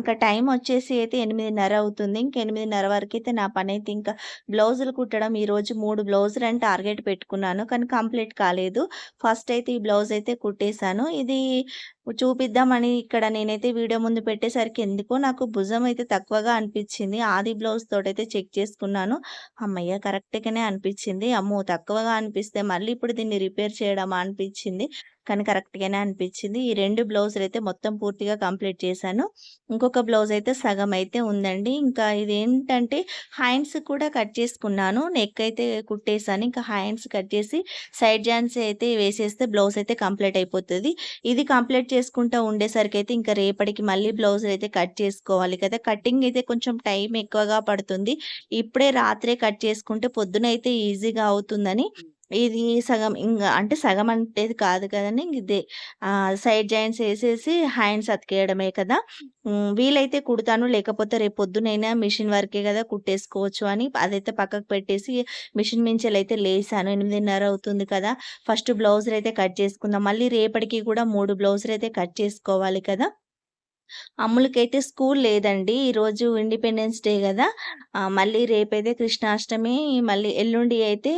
ఇంకా టైం వచ్చేసి అయితే 8:30 అవుతుంది. ఇంక ఎనిమిదిన్నర వరకు అయితే నా పనైతే ఇంకా బ్లౌజులు కుట్టడం ఈరోజు మూడు బ్లౌజులు అని టార్గెట్ పెట్టుకున్నాను. కానీ కంప్లీట్ కాలేదు. ఫస్ట్ అయితే ఈ బ్లౌజ్ అయితే కుట్టేశాను ఇది చూపిద్దామని ఇక్కడ నేనైతే వీడియో ముందు పెట్టేసరికి ఎందుకో నాకు భుజం అయితే తక్కువగా అనిపించింది. ఆది బ్లౌజ్ తోటైతే చెక్ చేసుకున్నాను. అమ్మయ్య కరెక్ట్‌గానే అనిపించింది. అమ్మో! తక్కువగా అనిపిస్తే మళ్ళీ ఇప్పుడు దీన్ని రిపేర్ చేయడమా అనిపించింది. కానీ కరెక్ట్‌గానే అనిపించింది. ఈ రెండు బ్లౌజులు అయితే మొత్తం పూర్తిగా కంప్లీట్ చేశాను. ఇంకొక బ్లౌజ్ అయితే సగం అయితే ఉందండి. ఇంకా ఇదేంటంటే హ్యాండ్స్ కూడా కట్ చేసుకున్నాను. నెక్ అయితే కుట్టేసాను. ఇంకా హ్యాండ్స్ కట్ చేసి సైడ్ జాన్స్ అయితే వేసేస్తే బ్లౌజ్ అయితే కంప్లీట్ అయిపోతుంది ఇది కంప్లీట్ ఉండేసరికి అయితే ఇంకా రేపటికి మళ్ళీ బ్లౌజులైతే కట్ చేసుకోవాలి కదా! కటింగ్ అయితే కొంచెం టైం ఎక్కువగా పడుతుంది. ఇప్పుడే రాత్రే కట్ చేసుకుంటే పొద్దున అయితే ఈజీగా అవుతుందని ఇది సగం ఇంకా అంటే సగం అంటే కాదు కదండి ఇదే సైడ్ జాయింట్స్ వేసేసి హ్యాండ్స్ అతికేయడమే కదా! వీలైతే కుడతాను. లేకపోతే రేపు పొద్దునైనా మిషన్ వరకే కదా! కుట్టేసుకోవచ్చు అని అదైతే పక్కకు పెట్టేసి మిషన్ మించెలైతే లేసాను. 8:30 అవుతుంది కదా! ఫస్ట్ బ్లౌజులైతే కట్ చేసుకుందాం. మళ్ళీ రేపటికి కూడా మూడు బ్లౌజులు అయితే కట్ చేసుకోవాలి కదా! అమ్ములకైతే స్కూల్ లేదండి. ఈరోజు ఇండిపెండెన్స్ డే కదా మళ్ళీ రేపైతే కృష్ణాష్టమి, మళ్ళీ ఎల్లుండి అయితే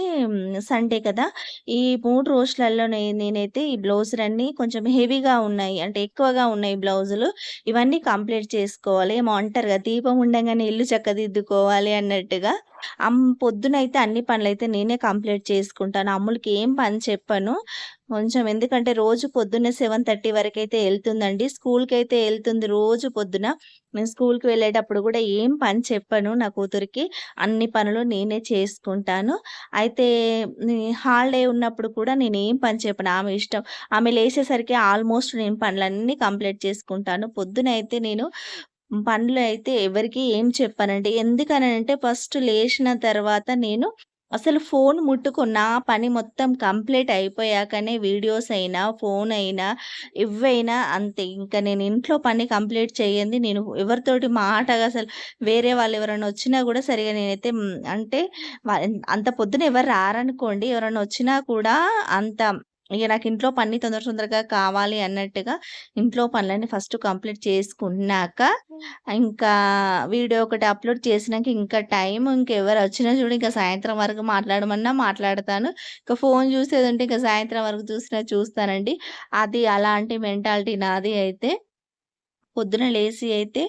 సండే కదా! ఈ మూడు రోజులలో నేనైతే ఈ బ్లౌజులన్నీ కొంచెం హెవీగా ఉన్నాయి. అంటే ఎక్కువగా ఉన్నాయి బ్లౌజులు. ఇవన్నీ కంప్లీట్ చేసుకోవాలి. ఏమో అంటారు కదా! దీపం ఉండగానే ఇల్లు చక్కదిద్దుకోవాలి అన్నట్టుగా. పొద్దునైతే అన్ని పనులైతే నేనే కంప్లీట్ చేసుకుంటాను. అమ్ములకి ఏం పని చెప్పను. కొంచెం ఎందుకంటే రోజు పొద్దున్న సెవెన్ థర్టీ వరకు అయితే వెళ్తుందండి స్కూల్కి అయితే వెళ్తుంది రోజు పొద్దున. నేను స్కూల్కి వెళ్ళేటప్పుడు కూడా ఏం పని చెప్పను నా కూతురికి. అన్ని పనులు నేనే చేసుకుంటాను. అయితే హాలిడే ఉన్నప్పుడు కూడా నేను ఏం పని చెప్పను. ఆమె ఇష్టం. ఆమె లేసేసరికి ఆల్మోస్ట్ నేను పనులన్నీ కంప్లీట్ చేసుకుంటాను. పొద్దున అయితే నేను పనులు అయితే ఎవరికీ ఏం చెప్పానంటే ఎందుకనంటే ఫస్ట్ లేచిన తర్వాత నేను అసలు ఫోన్ ముట్టుకున్న పని మొత్తం కంప్లీట్ అయిపోయాకనే వీడియోస్ అయినా, ఫోన్ అయినా ఇవ్వైనా అంతే. ఇంక నేను ఇంట్లో పని కంప్లీట్ చేయండి నేను ఎవరితోటి మాటగా అసలు వేరే వాళ్ళు ఎవరైనా వచ్చినా కూడా సరిగ్గా నేనైతే అంటే అంత పొద్దున ఎవరు రారనుకోండి. ఎవరైనా వచ్చినా కూడా అంత ఇగ నాకు ఇంట్లో పని తొందర తొందరగా కావాలి అన్నట్టుగా ఇంట్లో పనులన్నీ ఫస్ట్ కంప్లీట్ చేసుకున్నాక ఇంకా వీడియో ఒకటి అప్‌లోడ్ చేసినాక ఇంకా టైం ఇంకెవరు వచ్చినా చూడు ఇంక సాయంత్రం వరకు మాట్లాడమన్నా మాట్లాడతాను. ఇక ఫోను చూసేదుంటే ఇంక సాయంత్రం వరకు చూసినా చూస్తానండి. అది అలాంటి మెంటాలిటీ నాది అయితే. పొద్దున లేసి అయితే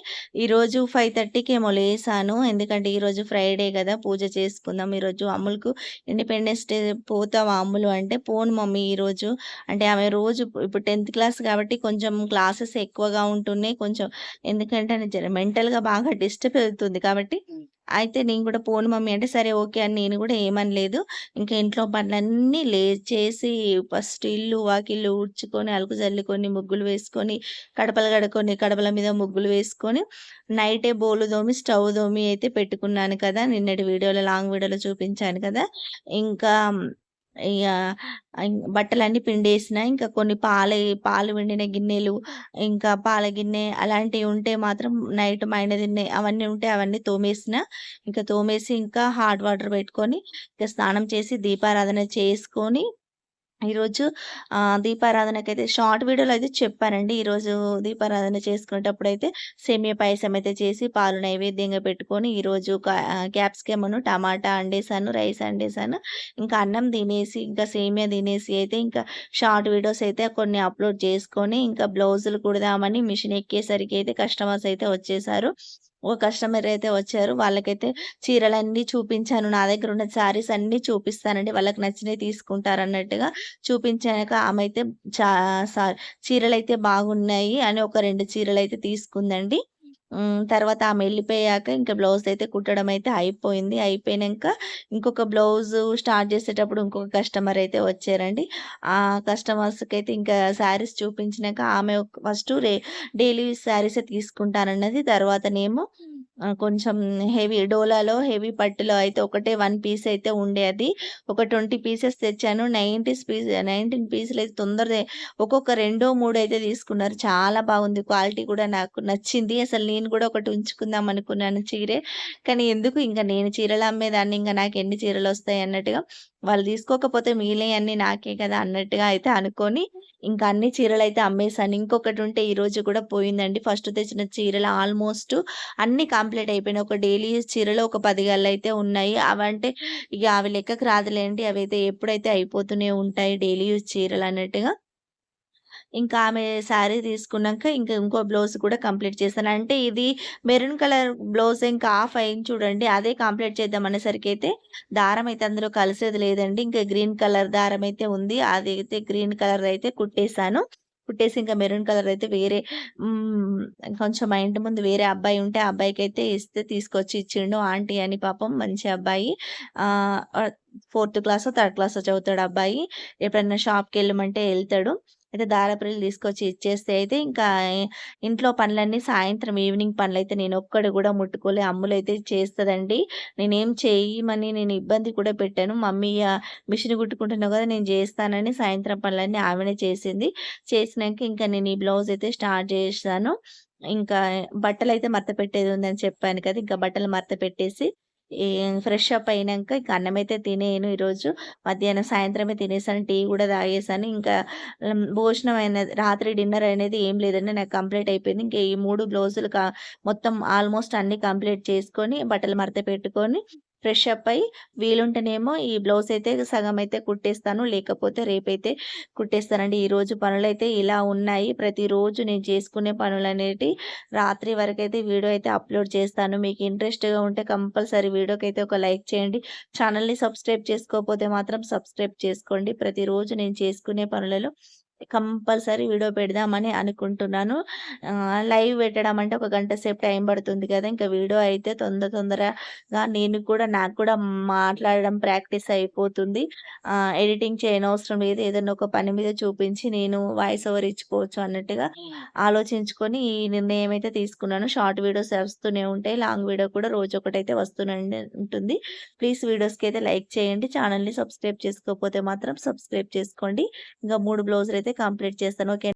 ఈరోజు 5:30కేమో లేసాను. ఎందుకంటే ఈరోజు ఫ్రైడే కదా పూజ చేసుకుందాం. ఈరోజు అమ్ములకు ఇండిపెండెన్స్ డే పోతావా అమ్ములు అంటే, పోను మమ్మీ ఈరోజు అంటే ఆమె రోజు ఇప్పుడు 10థ్ క్లాస్ కాబట్టి కొంచెం క్లాసెస్ ఎక్కువగా ఉంటున్నాయి. కొంచెం ఎందుకంటే మెంటల్‌గా బాగా డిస్టర్బ్ అవుతుంది కాబట్టి అయితే నేను కూడా పోను మమ్మీ అంటే, సరే ఓకే అని నేను కూడా ఏమనలేదు. ఇంకా ఇంట్లో పనులన్నీ లేచేసి ఫస్ట్ ఇల్లు, వాకిల్లు ఊడ్చుకొని, అలుకు జల్లుకొని, ముగ్గులు వేసుకొని, కడపలు కడుకొని కడపల మీద ముగ్గులు వేసుకొని, నైటే బోలు తోమి, స్టవ్ తోమి అయితే పెట్టుకున్నాను కదా! నిన్నటి వీడియోలో లాంగ్ వీడియోలో చూపించాను కదా! ఇంకా ఇక బట్టలన్నీ పిండేసిన. ఇంకా కొన్ని పాల పాలు పిండిన గిన్నెలు, ఇంకా పాల గిన్నె అలాంటివి ఉంటే మాత్రం నైట్ మైన తిన్నే అవన్నీ ఉంటే అవన్నీ తోమేసిన. ఇంకా తోమేసి ఇంకా హాట్ వాటర్ పెట్టుకొని, ఇంకా స్నానం చేసి దీపారాధన చేసుకొని ఈరోజు ఆహ్, దీపారాధనకైతే షార్ట్ వీడియోలో అయితే చెప్పానండి. ఈరోజు దీపారాధన చేసుకునేటప్పుడు అయితే సేమియా పాయసం అయితే చేసి పాలు నైవేద్యంగా పెట్టుకొని ఈరోజు క్యాప్సికమ్ను టమాటా అండేసాను, రైస్ అండేసాను. ఇంకా అన్నం తినేసి, ఇంకా సేమియా తినేసి అయితే ఇంకా షార్ట్ వీడియోస్ అయితే కొన్ని అప్‌లోడ్ చేసుకొని, ఇంకా బ్లౌజులు కుడదామని మిషన్ ఎక్కేసరికి అయితే కస్టమర్స్ అయితే వచ్చేసారు. ఒక కస్టమర్ అయితే వచ్చారు. వాళ్ళకైతే చీరలన్నీ చూపించాను. నా దగ్గర ఉన్న శారీస్ అన్నీ చూపిస్తానండి. వాళ్ళకి నచ్చినవి తీసుకుంటారు అన్నట్టుగా చూపించాక ఆమె అయితే చా చీరలు అయితే బాగున్నాయి అని ఒక రెండు చీరలు అయితే తీసుకుందండి. తర్వాత ఆమె వెళ్ళిపోయాక ఇంకా బ్లౌజ్ అయితే కుట్టడం అయితే అయిపోయింది. అయిపోయినాక ఇంకొక బ్లౌజు స్టార్ట్ చేసేటప్పుడు ఇంకొక కస్టమర్ అయితే వచ్చారండి. ఆ కస్టమర్స్కి అయితే ఇంకా శారీస్ చూపించినాక ఆమె ఫస్ట్ రే డైలీ శారీసే తీసుకుంటానన్నది. తర్వాతనేమో కొంచెం హెవీ డోలాలో హెవీ పట్టులో అయితే ఒకటే వన్ పీస్ అయితే ఉండే అది. ఒక 20 పీసెస్ తెచ్చాను. 90స్ పీస్ నైన్టీన్ పీసులు అయితే తొందరగా ఒక్కొక్క రెండో, మూడు అయితే తీసుకున్నారు. చాలా బాగుంది. క్వాలిటీ కూడా నాకు నచ్చింది. అసలు నేను కూడా ఒకటి ఉంచుకుందాం అనుకున్నాను చీరే. కానీ ఎందుకు ఇంకా నేను చీరలు అమ్మేదాన్ని ఇంకా నాకు ఎన్ని చీరలు వస్తాయి అన్నట్టుగా వాళ్ళు తీసుకోకపోతే మిగిలినయన్నీ నాకే కదా అన్నట్టుగా అయితే అనుకొని ఇంకా అన్ని చీరలు అయితే అమ్మేసాను. ఇంకొకటి ఉంటే ఈరోజు కూడా పోయిందండి. ఫస్ట్ తెచ్చిన చీరలు ఆల్మోస్ట్ అన్ని కంప్లీట్ అయిపోయినాయి. ఒక డైలీ యూజ్ చీరలు ఒక పది గల్లు అయితే ఉన్నాయి. అవంటే ఇక అవి లెక్కకు రాదులేండి. అవి అయితే ఎప్పుడైతే అయిపోతూనే ఉంటాయి డైలీ యూజ్ చీరలు అన్నట్టుగా ఇంకా ఆమె శారీ తీసుకున్నాక ఇంకా ఇంకో బ్లౌజ్ కూడా కంప్లీట్ చేశాను. అంటే ఇది మెరూన్ కలర్ బ్లౌజ్ ఇంకా ఆఫ్ అయింది చూడండి. అదే కంప్లీట్ చేద్దాం అయితే దారం అయితే అందులో కలిసేది లేదండి. ఇంకా గ్రీన్ కలర్ దారం అయితే ఉంది. అది అయితే గ్రీన్ కలర్ అయితే కుట్టేసాను. కుట్టేసి ఇంకా మెరూన్ కలర్ అయితే వేరే కొంచెం మా ఇంటి ముందు వేరే అబ్బాయి ఉంటే ఆ అయితే ఇస్తే తీసుకొచ్చి ఇచ్చిండు. ఆంటీ అని పాపం మంచి అబ్బాయి. ఫోర్త్ క్లాస్ థర్డ్ క్లాస్ చదువుతాడు అబ్బాయి. ఎప్పుడైనా షాప్కి వెళ్ళమంటే వెళ్తాడు అయితే దారపల్లి తీసుకొచ్చి ఇచ్చేస్తే అయితే ఇంకా ఇంట్లో పనులన్నీ సాయంత్రం ఈవినింగ్ పనులైతే ఒక్కడు కూడా ముట్టుకోలే. అమ్ములైతే చేస్తుందండి నేనేం చేయమని నేను ఇబ్బంది కూడా పెట్టాను. మమ్మీ మిషన్ కుట్టుకుంటున్నావు కదా! నేను చేస్తానని సాయంత్రం పనులన్నీ ఆమెనే చేసింది. చేసినాక ఇంకా నేను ఈ బ్లౌజ్ అయితే స్టార్ట్ చేశాను. ఇంకా బట్టలైతే మడత పెట్టేది ఉందని చెప్పాను కదా! ఇంకా బట్టలు మడత పెట్టేసి ఫ్రెష్ అప్ అయినాక ఇంక అన్నమైతే తినేను ఈరోజు. మధ్యాహ్నం సాయంత్రమే తినేసాను. టీ కూడా తాగేసాను. ఇంకా భోజనం అయినది రాత్రి డిన్నర్ అనేది ఏం లేదండి. నాకు కంప్లీట్ అయిపోయింది. ఇంక ఈ మూడు బ్లౌజులు మొత్తం ఆల్మోస్ట్ అన్ని కంప్లీట్ చేసుకొని, బట్టలు మడత పెట్టుకొని, ఫ్రెష్ అప్ అయ్యి వీలుంటేనేమో ఈ బ్లౌజ్ అయితే సగం అయితే కుట్టేస్తాను. లేకపోతే రేపైతే కుట్టేస్తానండి. ఈరోజు పనులైతే ఇలా ఉన్నాయి. ప్రతిరోజు నేను చేసుకునే పనులు అనేటి రాత్రి వరకైతే వీడియో అయితే అప్‌లోడ్ చేస్తాను. మీకు ఇంట్రెస్ట్‌గా ఉంటే కంపల్సరీ వీడియోకైతే ఒక లైక్ చేయండి. ఛానల్ని సబ్స్క్రైబ్ చేసుకోకపోతే మాత్రం సబ్స్క్రైబ్ చేసుకోండి. ప్రతిరోజు నేను చేసుకునే పనులలో కంపల్సరీ వీడియో పెడదామని అనుకుంటున్నాను. లైవ్ పెట్టడం అంటే ఒక గంట సేపు టైం పడుతుంది కదా! ఇంకా వీడియో అయితే తొందర తొందరగా నేను కూడా నాకు కూడా మాట్లాడడం ప్రాక్టీస్ అయిపోతుంది. ఎడిటింగ్ చేయనవసరం లేదు. ఏదైనా ఒక పని మీద చూపించి నేను వాయిస్ ఓవర్ ఇచ్చుకోవచ్చు అన్నట్టుగా ఆలోచించుకొని ఈ నిర్ణయం అయితే తీసుకున్నాను. షార్ట్ వీడియోస్ వస్తూనే ఉంటాయి. లాంగ్ వీడియో కూడా రోజు ఒకటైతే వస్తూనే ఉంటుంది. ప్లీజ్ వీడియోస్కి అయితే లైక్ చేయండి. ఛానల్ని సబ్స్క్రైబ్ చేసుకోకపోతే మాత్రం సబ్స్క్రైబ్ చేసుకోండి. ఇంకా 3 అయితే కంప్లీట్ చేస్తాను. ఓకే.